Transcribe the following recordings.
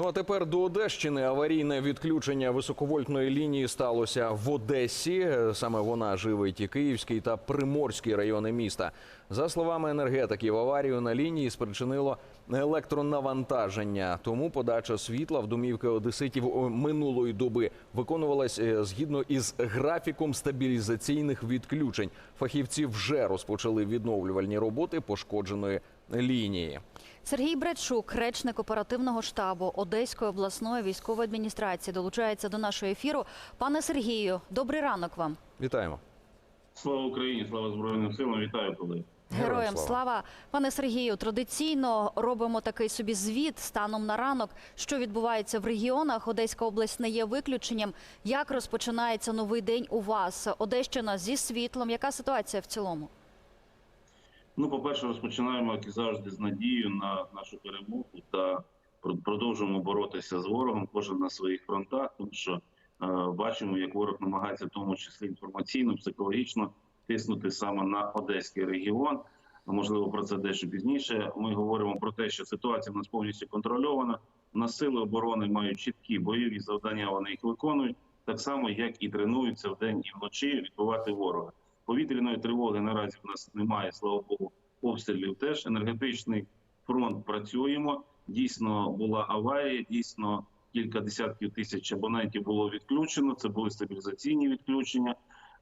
Ну а тепер до Одещини аварійне відключення високовольтної лінії сталося в Одесі. Саме вона живить і Київський та Приморський райони міста. За словами енергетиків, аварію на лінії спричинило електронавантаження. Тому подача світла в домівки одеситів минулої доби виконувалась е, згідно із графіком стабілізаційних відключень. Фахівці вже розпочали відновлювальні роботи пошкодженої лінії. Сергій Бредчук, речник оперативного штабу Одеської обласної військової адміністрації, долучається до нашого ефіру. Пане Сергію, добрий ранок вам. Вітаємо. Слава Україні, слава Збройним силам, вітаю колеги. Героям Героям слава. слава. Пане Сергію, традиційно робимо такий собі звіт станом на ранок, що відбувається в регіонах. Одеська область не є виключенням. Як розпочинається новий день у вас? Одещина зі світлом. Яка ситуація в цілому? Ну, по-перше, розпочинаємо, як і завжди, з надією на нашу перемогу та продовжуємо боротися з ворогом, кожен на своїх фронтах, тому що е, бачимо, як ворог намагається, в тому числі інформаційно, психологічно тиснути саме на одеський регіон. Можливо, про це дещо пізніше. Ми говоримо про те, що ситуація в нас повністю контрольована. У нас сили оборони мають чіткі бойові завдання. Вони їх виконують так само, як і тренуються вдень і вночі відбивати ворога. Повітряної тривоги наразі в нас немає, слава Богу, обстрілів теж. Енергетичний фронт працюємо. Дійсно була аварія, дійсно кілька десятків тисяч абонентів було відключено. Це були стабілізаційні відключення.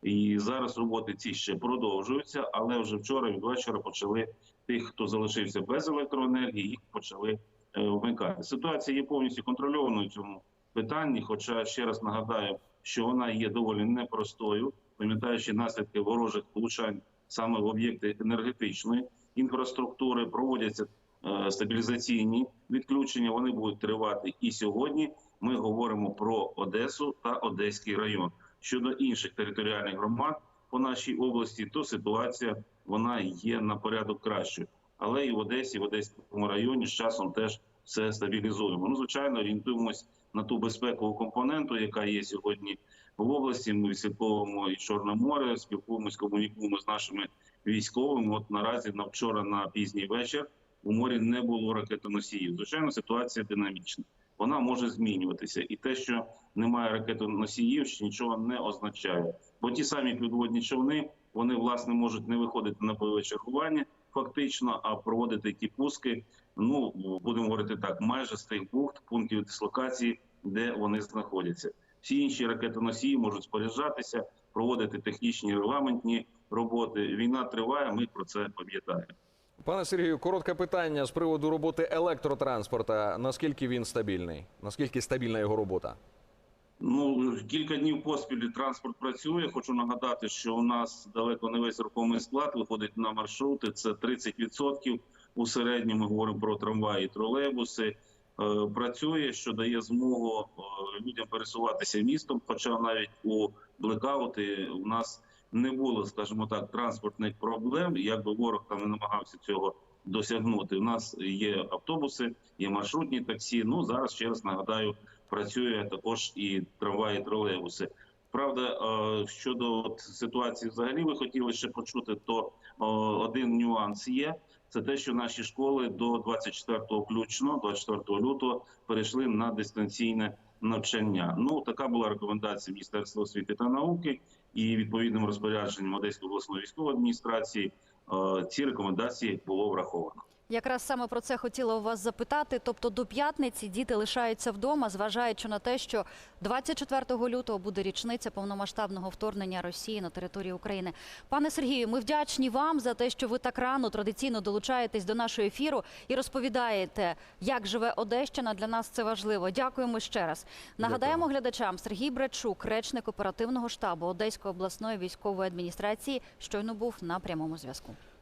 І зараз роботи ці ще продовжуються, але вже вчора від вечора почали тих, хто залишився без електроенергії, їх почали е, вмикати. Ситуація є повністю контрольованою в цьому питанні. Хоча ще раз нагадаю, що вона є доволі непростою, пам'ятаючи наслідки ворожих влучань саме в об'єкти енергетичної інфраструктури, проводяться е, стабілізаційні відключення. Вони будуть тривати і сьогодні. Ми говоримо про Одесу та Одеський район. Щодо інших територіальних громад по нашій області, то ситуація вона є на порядок кращою. Але і в Одесі, в Одеському районі з часом теж все стабілізуємо. Ну, звичайно, орієнтуємось на ту безпекову компоненту, яка є сьогодні в області. Ми відслідковуємо і Чорне море, спілкуємось, комунікуємо з нашими військовими. От наразі на вчора на пізній вечір у морі не було ракетоносіїв. Звичайно, ситуація динамічна. Вона може змінюватися, і те, що немає ракетоносіїв, нічого не означає. Бо ті самі підводні човни вони власне можуть не виходити на бойове чергування, фактично, а проводити ті пуски. Ну будемо говорити так, майже з тих бухт, пунктів дислокації, де вони знаходяться. Всі інші ракетоносії можуть споряджатися, проводити технічні регламентні роботи. Війна триває. Ми про це пам'ятаємо. Пане Сергію, коротке питання з приводу роботи електротранспорта. Наскільки він стабільний? Наскільки стабільна його робота? Ну кілька днів поспіль транспорт працює. Хочу нагадати, що у нас далеко не весь рухомий склад виходить на маршрути. Це 30% у середньому. Ми говоримо про трамваї, тролейбуси. Е, Працює, що дає змогу е, людям пересуватися містом. Хоча навіть у блекаути у нас не було, скажімо так, транспортних проблем. Якби ворог там не намагався цього досягнути. У нас є автобуси, є маршрутні таксі. Ну зараз ще раз нагадаю, працює також і трамваї, тролейбуси. Правда, е, щодо от ситуації, взагалі, ви хотіли ще почути, то е, один нюанс є. Це те, що наші школи до 24-го включно, 24 лютого, перейшли на дистанційне навчання. Ну така була рекомендація Міністерства освіти та науки, і відповідним розпорядженням Одеської обласної військової адміністрації е, ці рекомендації було враховано. Якраз саме про це хотіла у вас запитати. Тобто до п'ятниці діти лишаються вдома, зважаючи на те, що 24 лютого буде річниця повномасштабного вторгнення Росії на територію України. Пане Сергію, ми вдячні вам за те, що ви так рано традиційно долучаєтесь до нашого ефіру і розповідаєте, як живе Одещина. Для нас це важливо. Дякуємо ще раз. Нагадаємо глядачам Сергій Брачук, речник оперативного штабу Одеської обласної військової адміністрації, щойно був на прямому зв'язку.